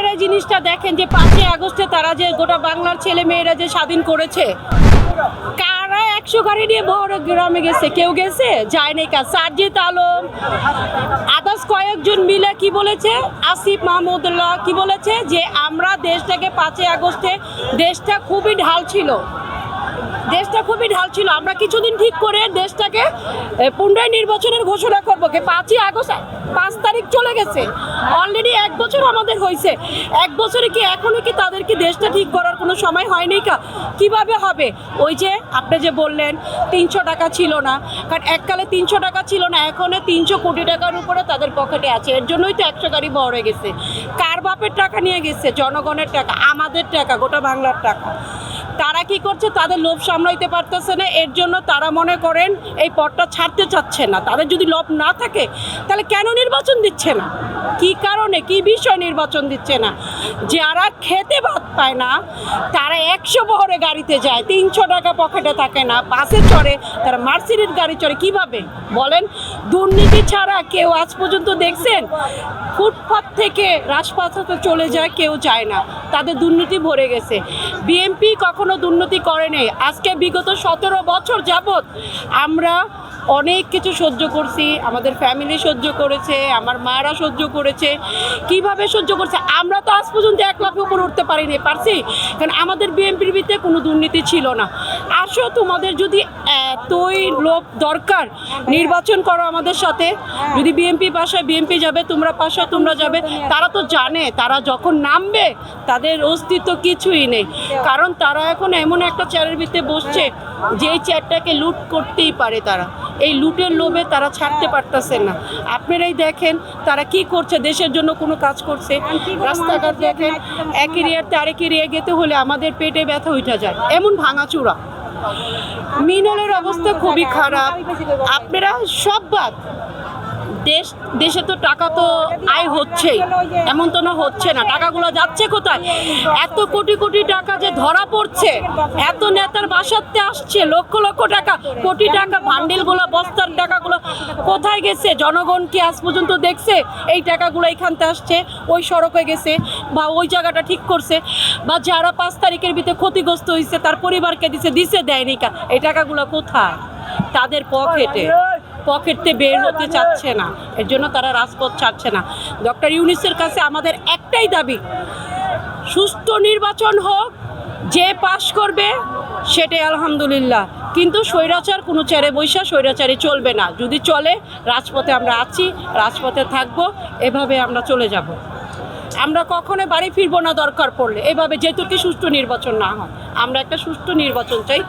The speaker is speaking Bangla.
আপনারা এই জিনিসটা দেখেন যে পাঁচই আগস্টে তারা যে গোটা বাংলার ছেলে মেয়েরা যে স্বাধীন করেছে, কারা একশো গাড়ি নিয়ে বড় গ্রামে গেছে? কেউ গেছে? যায় নাই কাজ সারজিৎ আলম, আদার্স কয়েকজন মিলে কি বলেছে? আসিফ মাহমুদুল্লাহ কি বলেছে যে আমরা দেশটাকে পাঁচই আগস্টে, দেশটা খুবই ঢাল ছিল। দেশটা খুবই ঢাল ছিল। আমরা কিছুদিন ঠিক করে দেশটাকে পুনরায় নির্বাচনের ঘোষণা করব কি? পাঁচই আগস্ট, পাঁচ তারিখ চলে গেছে। অলরেডি এক বছর আমাদের হয়েছে এক বছরে কি এখনও কি তাদের কি দেশটা ঠিক করার কোনো সময় হয়নি কা? কীভাবে হবে? ওই যে আপনি যে বললেন, তিনশো টাকা ছিল না। কারণ এককালে তিনশো টাকা ছিল না, এখন তিনশো কোটি টাকার উপরে তাদের পকেটে আছে। এর জন্যই তো একশো গাড়ি বড় হয়ে গেছে। কার বাপের টাকা নিয়ে গেছে? জনগণের টাকা, আমাদের টাকা, গোটা বাংলার টাকা। তারা কি করছে? তাদের লোভ সামলাইতে পারতেছে না। এর জন্য তারা মনে করেন এই পথটা ছাড়তে চাচ্ছে না। তাদের যদি লোভ না থাকে, তাহলে কেন নির্বাচন দিচ্ছে না? কি কারণে, কি বিষয় নির্বাচন দিচ্ছে না? যারা খেতে ভাত পায় না, তারা একশো বহরে গাড়িতে যায়, তিনশো টাকা পকেটে থাকে না, বাসে চড়ে, তারা মার্সিডিজ গাড়ি চড়ে। কীভাবে? বলেন দুর্নীতি ছাড়া কেউ আজ পর্যন্ত দেখছেন? ফুটপাথ থেকে রাজপথে চলে যায়, কেউ যায় না। তাদের দুর্নীতি ভরে গেছে। বিএমপি কখনো দুর্নীতি করে নেই। আজকে বিগত সতেরো বছর যাবৎ আমরা অনেক কিছু সহ্য করছি। আমাদের ফ্যামিলি সহ্য করেছে, আমার মারা সহ্য করেছে। কীভাবে সহ্য করছে? আমরা তো আজ পর্যন্ত এক লাখের উপর উঠতে পারিনি, পারছি? কারণ আমাদের বিএনপির ভিতরে কোনো দুর্নীতি ছিল না। আসো, তোমাদের যদি এতই লোক দরকার, নির্বাচন করো আমাদের সাথে। যদি বিএনপি পাশায় বিএনপি যাবে, তোমরা পাশায় তোমরা যাবে। তারা তো জানে, তারা যখন নামবে, তাদের অস্তিত্ব কিছুই নেই। কারণ তারা এখন এমন একটা চেয়ারের ভিতরে বসছে, যেই চেয়ারটাকে লুট করতেই পারে তারা। এই লুটের লোভে তারা ছাড়তে পারতেছে না। আপনারাই দেখেন, তারা কি করছে, দেশের জন্য কোনো কাজ করছে। রাস্তাঘাট দেখেন, এক এরিয়াতে আরেক এরিয়া যেতে হলে আমাদের পেটে ব্যথা উঠা যায়। এমন ভাঙাচুরা। মিনলের অবস্থা খুবই খারাপ। আপনারা সব বাদ। দেশ, দেশে তো টাকা তো আয় হচ্ছেই। এমন তো না হচ্ছে না। টাকাগুলো যাচ্ছে কোথায়? এত কোটি কোটি টাকা যে ধরা পড়ছে। এত নেতার বাসাতে আসছে লক্ষ লক্ষ টাকা। কোটি টাকা বান্ডিলগুলো বস্তার টাকাগুলো কোথায় গেছে? জনগণ কি আজ পর্যন্ত দেখছে? এই টাকাগুলো এখানতে আসছে, ওই সড়কে গেছে বা ওই জায়গাটা ঠিক করছে? বা যারা পাঁচ তারিখের ভিতরে ক্ষতিগ্রস্ত হয়েছে তার পরিবারকে দিছে দিছে দেয়নি এই টাকাগুলো কোথায়? তাদের পকেটে। পকেটতে বের হতে চাচ্ছে না। এর জন্য তারা রাজপথ ছাড়ছে না। ডক্টর ইউনিসের কাছে আমাদের একটাই দাবি, সুষ্ঠু নির্বাচন হোক, যে পাশ করবে, সেটাই আলহামদুলিল্লাহ। কিন্তু স্বৈরাচার, কোনো চারে বৈশা, স্বৈরাচারে চলবে না। যদি চলে, রাজপথে আমরা আছি, রাজপথে থাকব, এভাবে আমরা চলে যাব। আমরা কখনো বাড়ি ফিরবো না দরকার পড়লে। এভাবে যেহেতু কি সুষ্ঠু নির্বাচন না হয়, আমরা একটা সুষ্ঠু নির্বাচন চাই।